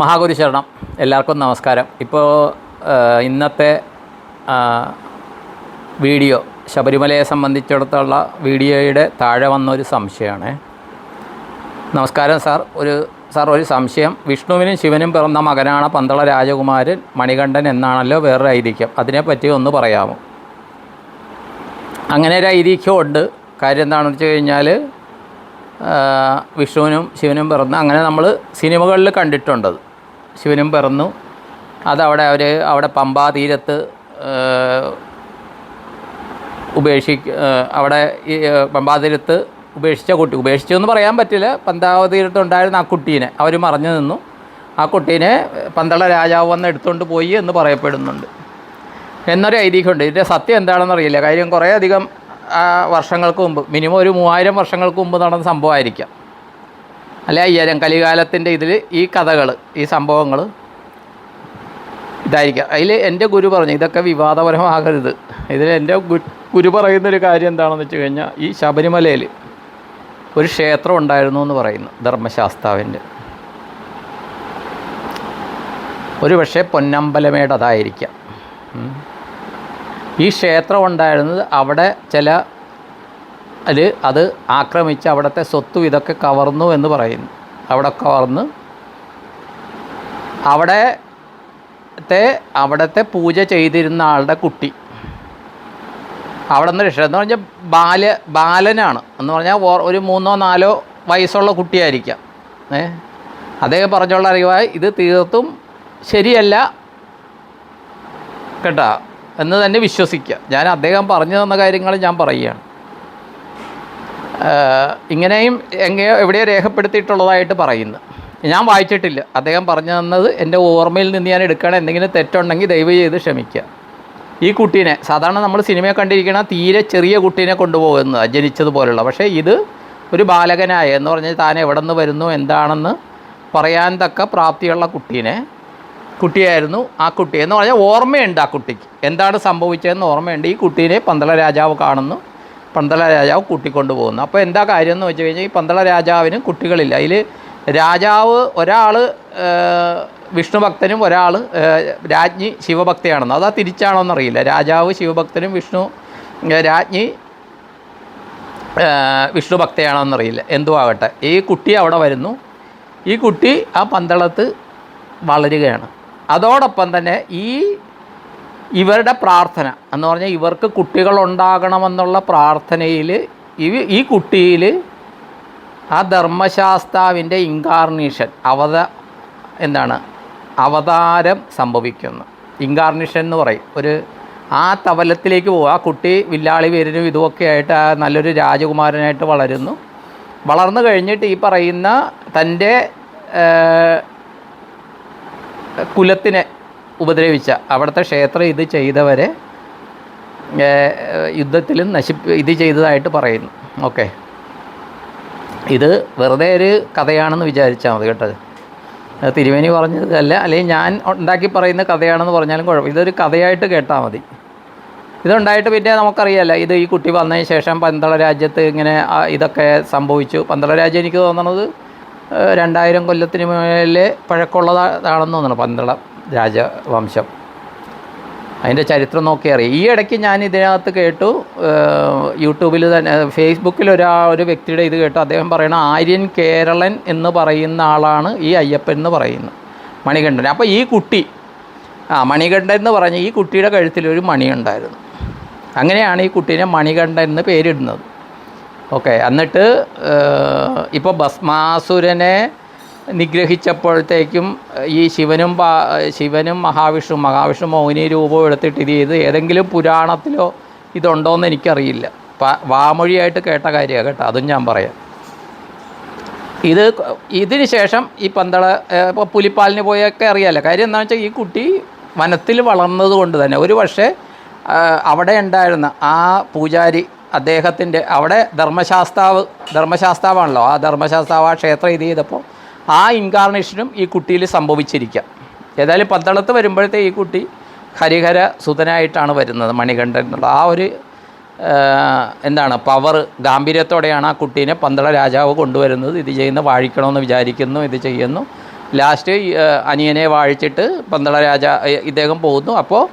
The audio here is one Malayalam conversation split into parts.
മഹാഗുരു ശരണം. എല്ലാവർക്കും നമസ്കാരം. ഇപ്പോൾ ഇന്നത്തെ വീഡിയോ ശബരിമലയെ സംബന്ധിച്ചിടത്തോളം വീഡിയോയുടെ താഴെ വന്ന ഒരു സംശയമാണ്. നമസ്കാരം സാർ. ഒരു സാർ ഒരു സംശയം. വിഷ്ണുവിനും ശിവനും പിറന്ന മകനാണ് പന്തള രാജകുമാരൻ മണികണ്ഠൻ എന്നാണല്ലോ വേറൊരു ഐതിഹ്യം അതിനെപ്പറ്റി ഒന്ന് പറയാമോ? അങ്ങനെ ഒരു ഐതിഹ്യമുണ്ട് കാര്യം എന്താണെന്ന് വെച്ച് കഴിഞ്ഞാൽ വിഷ്ണുവിനും ശിവനും പിറന്നു അങ്ങനെ നമ്മൾ സിനിമകളിൽ കണ്ടിട്ടുണ്ടത് ശിവനും പിറന്നു. അതവിടെ അവർ അവിടെ പമ്പാ തീരത്ത് ഉപേക്ഷിക്ക അവിടെ ഈ പമ്പാതീരത്ത് പമ്പാ തീരത്ത് ഉപേക്ഷിച്ച കുട്ടി. ഉപേക്ഷിച്ചു എന്ന് പറയാൻ പറ്റില്ല. പന്താവ തീരത്ത് ഉണ്ടായിരുന്ന ആ കുട്ടീനെ. അവർ മറഞ്ഞു നിന്നു. ആ കുട്ടീനെ പന്തള രാജാവ് വന്ന് എടുത്തുകൊണ്ട് പോയി എന്ന് പറയപ്പെടുന്നുണ്ട്. എന്നൊരു ഐതിഹ്യമുണ്ട്. ഇതിന്റെ സത്യം എന്താണെന്ന് അറിയില്ല കാര്യം കുറേ അധികം വർഷങ്ങൾക്ക് മുമ്പ് മിനിമം ഒരു മൂവായിരം വർഷങ്ങൾക്ക് മുമ്പ് നടന്ന സംഭവമായിരിക്കാം. അല്ലെ അയ്യായിരം കലികാലത്തിന്റെ ഇതിൽ ഈ കഥകൾ ഈ സംഭവങ്ങൾ ഇതായിരിക്കാം. അതിൽ എന്റെ ഗുരു പറഞ്ഞു ഇതൊക്കെ വിവാദപരമാകരുത്. ഇതിൽ എന്റെ ഗുരു പറയുന്നൊരു കാര്യം എന്താണെന്ന് വെച്ച് കഴിഞ്ഞാൽ ഈ ശബരിമലയിൽ ഒരു ക്ഷേത്രം ഉണ്ടായിരുന്നു എന്ന് പറയുന്നു ധർമ്മശാസ്താവിന്റെ. ഒരു പക്ഷേ പൊന്നമ്പലമേടതായിരിക്കാം. ഈ ക്ഷേത്രം ഉണ്ടായിരുന്നത് അവിടെ ചില അത് അത് ആക്രമിച്ച് അവിടുത്തെ സ്വത്തും ഇതൊക്കെ കവർന്നു എന്ന് പറയുന്നു. അവിടെ കവർന്ന്. അവിടത്തെ അവിടുത്തെ പൂജ ചെയ്തിരുന്ന ആളുടെ കുട്ടി. അവിടെ നിന്ന് രക്ഷ എന്ന് പറഞ്ഞാൽ ബാല ബാലനാണ്. എന്ന് പറഞ്ഞാൽ ഒരു മൂന്നോ നാലോ വയസ്സുള്ള കുട്ടിയായിരിക്കാം. ഏ? അദ്ദേഹം പറഞ്ഞുള്ള അറിവായി ഇത് തീർത്തും ശരിയല്ല കേട്ടോ എന്ന് തന്നെ വിശ്വസിക്കുക. ഞാൻ അദ്ദേഹം പറഞ്ഞു തന്ന കാര്യങ്ങൾ ഞാൻ പറയുകയാണ്. ഇങ്ങനെയും എങ്ങനെയോ എവിടെയോ രേഖപ്പെടുത്തിയിട്ടുള്ളതായിട്ട് പറയുന്നു. ഞാൻ വായിച്ചിട്ടില്ല. അദ്ദേഹം പറഞ്ഞു തന്നത് എന്റെ ഓർമ്മയിൽ നിന്ന് ഞാൻ എടുക്കണം എന്തെങ്കിലും തെറ്റുണ്ടെങ്കിൽ ദയവ് ചെയ്ത് ക്ഷമിക്കുക. ഈ കുട്ടീനെ സാധാരണ നമ്മൾ സിനിമയെ കണ്ടിരിക്കണ തീരെ ചെറിയ കുട്ടീനെ കൊണ്ടുപോകുന്നത് ജനിച്ചതുപോലുള്ള. പക്ഷേ ഇത് ഒരു ബാലകനായ എന്ന് പറഞ്ഞാൽ താൻ എവിടെ നിന്ന് വരുന്നു എന്താണെന്ന് പറയാൻ തക്ക പ്രാപ്തിയുള്ള കുട്ടീനെ കുട്ടിയായിരുന്നു ആ കുട്ടി. എന്ന് പറഞ്ഞാൽ ഓർമ്മയുണ്ട് ആ കുട്ടിക്ക്. എന്താണ് സംഭവിച്ചതെന്ന് ഓർമ്മയുണ്ട്. ഈ കുട്ടീനെ പന്തള രാജാവ് കാണുന്നു. പന്തള രാജാവ് കൂട്ടിക്കൊണ്ട് പോകുന്നു അപ്പോൾ എന്താ കാര്യം എന്ന് വെച്ച് കഴിഞ്ഞാൽ ഈ പന്തള രാജാവിന് കുട്ടികളില്ല. അതിൽ രാജാവ് ഒരാൾ വിഷ്ണു ഭക്തനും ഒരാൾ രാജ്ഞി ശിവഭക്തയാണെന്ന്. അതാ തിരിച്ചാണോ എന്നറിയില്ല. രാജാവ് ശിവഭക്തനും വിഷ്ണു രാജ്ഞി വിഷ്ണു ഭക്തയാണോന്നറിയില്ല എന്തും ആകട്ടെ ഈ കുട്ടി അവിടെ വരുന്നു. ഈ കുട്ടി ആ പന്തളത്ത് വളരുകയാണ്. അതോടൊപ്പം തന്നെ ഈ ഇവരുടെ പ്രാർത്ഥന എന്ന് പറഞ്ഞാൽ ഇവർക്ക് കുട്ടികളുണ്ടാകണമെന്നുള്ള പ്രാർത്ഥനയിൽ ഇവ ഈ കുട്ടിയിൽ ആ ധർമ്മശാസ്താവിന്റെ ഇൻകാർണേഷൻ അവത എന്താണ് അവതാരം സംഭവിക്കുന്നു. ഇൻകാർണേഷൻ എന്ന് പറയും. ഒരു ആ തവലത്തിലേക്ക് പോകും ആ കുട്ടി വില്ലാളി വീരനും ഇതുമൊക്കെ ആയിട്ട് നല്ലൊരു രാജകുമാരനായിട്ട് വളരുന്നു. വളർന്നു കഴിഞ്ഞിട്ട് ഈ പറയുന്ന തന്റെ കുലത്തിനെ ഉപദ്രവിച്ച. അവിടുത്തെ ക്ഷേത്രം ഇത് ചെയ്തവരെ യുദ്ധത്തിലും നശിപ്പ് ഇത് ചെയ്തതായിട്ട് പറയുന്നു. ഓക്കെ. ഇത് വെറുതെ ഒരു കഥയാണെന്ന് വിചാരിച്ചാൽ മതി കേട്ടത് അത് തിരുവേനി പറഞ്ഞതല്ല അല്ലെങ്കിൽ ഞാൻ ഉണ്ടാക്കി പറയുന്ന കഥയാണെന്ന് പറഞ്ഞാലും കുഴപ്പം ഇതൊരു കഥയായിട്ട് കേട്ടാൽ മതി. ഇതുണ്ടായിട്ട് പിന്നെ നമുക്കറിയാമല്ലോ ഇത് ഈ കുട്ടി വന്നതിന് ശേഷം പന്തള രാജ്യത്ത് ഇങ്ങനെ ഇതൊക്കെ സംഭവിച്ചു. പന്തള രാജ്യം എനിക്ക് തോന്നുന്നത് രണ്ടായിരം കൊല്ലത്തിന് മേലെ പഴക്കമുള്ളതാണെന്ന് തോന്നുന്നു പന്തള. രാജവംശം. അതിന്റെ ചരിത്രം നോക്കി അറിയാം. ഈ ഇടയ്ക്ക് ഞാൻ ഇതിനകത്ത് കേട്ടു യൂട്യൂബിൽ തന്നെ ഫേസ്ബുക്കിൽ ഒരാ ഒരു വ്യക്തിയുടെ ഇത് കേട്ടു. അദ്ദേഹം പറയണ ആര്യൻ കേരളൻ എന്ന് പറയുന്ന ആളാണ് ഈ അയ്യപ്പൻ എന്ന് പറയുന്നത്. മണികണ്ഠൻ. അപ്പോൾ ഈ കുട്ടി ആ മണികണ്ഠൻ എന്ന് പറഞ്ഞ ഈ കുട്ടിയുടെ കഴുത്തിലൊരു മണിയുണ്ടായിരുന്നു അങ്ങനെയാണ് ഈ കുട്ടീനെ മണികണ്ഠൻ എന്ന് പേരിടുന്നത്. ഓക്കെ എന്നിട്ട് ഇപ്പോൾ ഭസ്മാസുരനെ നിഗ്രഹിച്ചപ്പോഴത്തേക്കും ഈ ശിവനും പാ- ശിവനും മഹാവിഷ്ണു മഹാവിഷ്ണു മൗനി രൂപം എടുത്തിട്ട് ഇത് ചെയ്ത് ഏതെങ്കിലും പുരാണത്തിലോ ഇതുണ്ടോയെന്ന് എനിക്കറിയില്ല. വാമൊഴിയായിട്ട് കേട്ട കാര്യമാണ് കേട്ടോ അതും ഞാൻ പറയാം. ഇത് ഇതിന് ശേഷം ഈ പന്തള ഇപ്പോൾ പുലിപ്പാലിന് പോയൊക്കെ അറിയാമല്ലോ കാര്യം എന്താണെന്ന് വെച്ചാൽ ഈ കുട്ടി വനത്തിൽ വളർന്നത് കൊണ്ട് തന്നെ ഒരു പക്ഷേ അവിടെ ഉണ്ടായിരുന്ന ആ പൂജാരി അദ്ദേഹത്തിന്റെ അവിടെ ധർമ്മശാസ്താവ് ധർമ്മശാസ്താവാണല്ലോ ആ ധർമ്മശാസ്താവ് ആ ക്ഷേത്രം ഇത് ചെയ്തപ്പോൾ ആ ഇൻകാർണേഷനും ഈ കുട്ടിയിൽ സംഭവിച്ചിരിക്കാം. ഏതായാലും പന്തളത്ത് വരുമ്പോഴത്തെ ഈ കുട്ടി ഹരിഹര സുതനായിട്ടാണ് വരുന്നത് മണികണ്ഠൻ എന്നുള്ള ആ ഒരു എന്താണ് പവർ ഗാംഭീര്യത്തോടെയാണ് ആ കുട്ടീനെ പന്തള രാജാവ് കൊണ്ടുവരുന്നത്. ഇത് ചെയ്യുന്ന വാഴിക്കണമെന്ന് വിചാരിക്കുന്നു ഇത് ചെയ്യുന്നു. ലാസ്റ്റ് അനിയനെ വാഴിച്ചിട്ട് പന്തള രാജ ഇദ്ദേഹം പോകുന്നു. അപ്പോൾ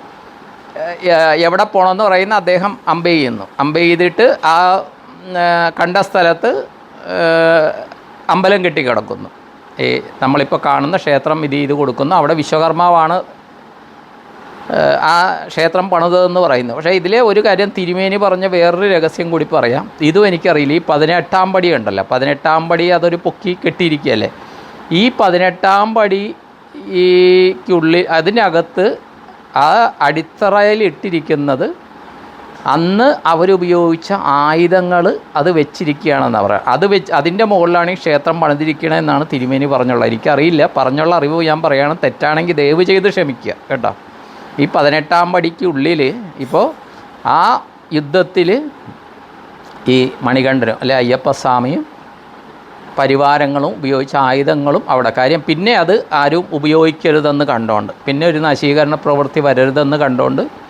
എവിടെ പോകണമെന്ന് പറയുന്ന അദ്ദേഹം അമ്പ ചെയ്യുന്നു. അമ്പ ചെയ്തിട്ട് ആ കണ്ട സ്ഥലത്ത് അമ്പലം കെട്ടി കിടക്കുന്നു ഈ നമ്മളിപ്പോൾ കാണുന്ന ക്ഷേത്രം ഇത് ചെയ്ത് കൊടുക്കുന്നു. അവിടെ വിശ്വകർമാവാണ് ആ ക്ഷേത്രം പണിതെന്ന് പറയുന്നു. പക്ഷേ ഇതിലെ ഒരു കാര്യം തിരുമേനി പറഞ്ഞ വേറൊരു രഹസ്യം കൂടി പറയാം. ഇതും എനിക്കറിയില്ല. ഈ പതിനെട്ടാം പടി ഉണ്ടല്ലോ. പതിനെട്ടാം പടി അതൊരു പൊക്കി കെട്ടിയിരിക്കുകയല്ലേ? ഈ പതിനെട്ടാം പടി ഈക്കുള്ളിൽ അതിനകത്ത് ആ അടിത്തറയിൽ ഇട്ടിരിക്കുന്നത് അന്ന് അവരുപയോഗിച്ച ആയുധങ്ങൾ അത് വെച്ചിരിക്കുകയാണെന്ന് പറയാം. അത് വെച്ച് അതിന്റെ മുകളിലാണ് ഈ ക്ഷേത്രം പണിതിരിക്കണമെന്നാണ് തിരുമേനി പറഞ്ഞുള്ളത്. എനിക്കറിയില്ല. പറഞ്ഞുള്ള അറിവ് ഞാൻ പറയുകയാണ് തെറ്റാണെങ്കിൽ ദയവ് ചെയ്ത് ക്ഷമിക്കുക കേട്ടോ. ഈ പതിനെട്ടാം പടിക്കുള്ളിൽ ഇപ്പോൾ ആ യുദ്ധത്തിൽ ഈ മണികണ്ഠനും അല്ലെ അയ്യപ്പസ്വാമിയും പരിവാരങ്ങളും ഉപയോഗിച്ച ആയുധങ്ങളും അവിടെ. കാര്യം പിന്നെ അത് ആരും ഉപയോഗിക്കരുതെന്ന് കണ്ടോണ്ട്. പിന്നെ ഒരു നശീകരണ പ്രവൃത്തി വരരുതെന്ന് കണ്ടോണ്ട്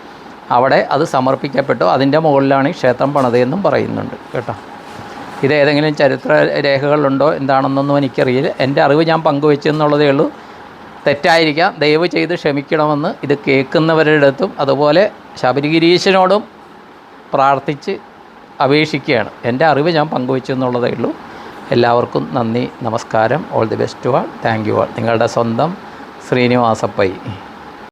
അവിടെ അത് സമർപ്പിക്കപ്പെട്ടു? അതിന്റെ മുകളിലാണ് ഈ ക്ഷേത്രം പണിതതെന്നും പറയുന്നുണ്ട്. കേട്ടോ? ഇത് ഏതെങ്കിലും ചരിത്ര രേഖകളുണ്ടോ? എന്താണെന്നൊന്നും എനിക്കറിയില്ല. എന്റെ അറിവ് ഞാൻ പങ്കുവെച്ചു എന്നുള്ളതേ ഉള്ളൂ. തെറ്റായിരിക്കാം. ദയവ് ചെയ്ത് ക്ഷമിക്കണമെന്ന് ഇത് കേൾക്കുന്നവരുടെ അടുത്തും അതുപോലെ ശബരിഗിരീശനോടും പ്രാർത്ഥിച്ച് അപേക്ഷിക്കുകയാണ്. എന്റെ അറിവ് ഞാൻ പങ്കുവെച്ചു എന്നുള്ളതേ ഉള്ളൂ. എല്ലാവർക്കും നന്ദി നമസ്കാരം. ഓൾ ദി ബെസ്റ്റ് വാൾ താങ്ക് യു ആൾ നിങ്ങളുടെ സ്വന്തം ശ്രീനിവാസപ്പൈ.